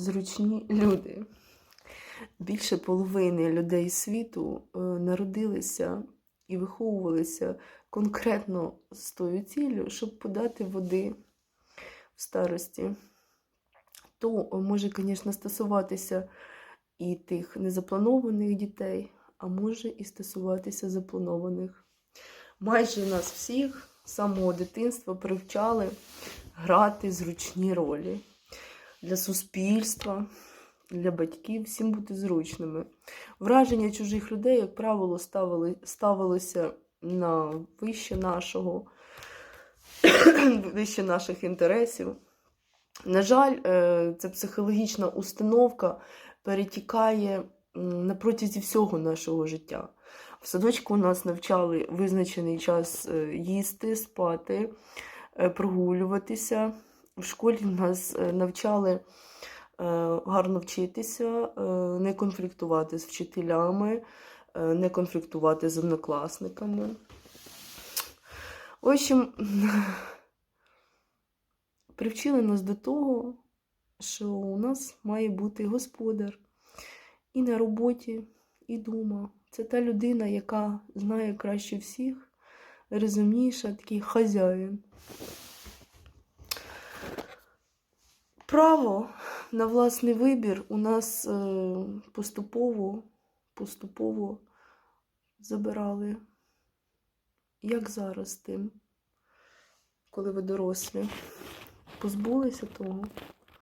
зручні люди. Більше половини людей світу е, народилися і виховувалися конкретно з тою ціллю, щоб подати води в старості. То е, може, звісно, стосуватися і тих незапланованих дітей, а може і стосуватися запланованих. Майже нас всіх з самого дитинства привчали грати зручні ролі для суспільства, для батьків, всім бути зручними. Враження чужих людей, як правило, ставили, ставилося на вище нашого, вище наших інтересів. На жаль, е, ця психологічна установка перетікає на протязі всього нашого життя. В садочку нас навчали визначений час е, їсти, спати, е, прогулюватися. В школі нас е, навчали е, гарно вчитися, е, не конфліктувати з вчителями, не конфліктувати з однокласниками. В общем, привчили нас до того, що у нас має бути господар і на роботі, і дома. Це та людина, яка знає краще всіх, розумніша, такий хазяїн. Право на власний вибір у нас е, поступово, поступово забирали. Як зараз тим, коли ви дорослі? Позбулися того?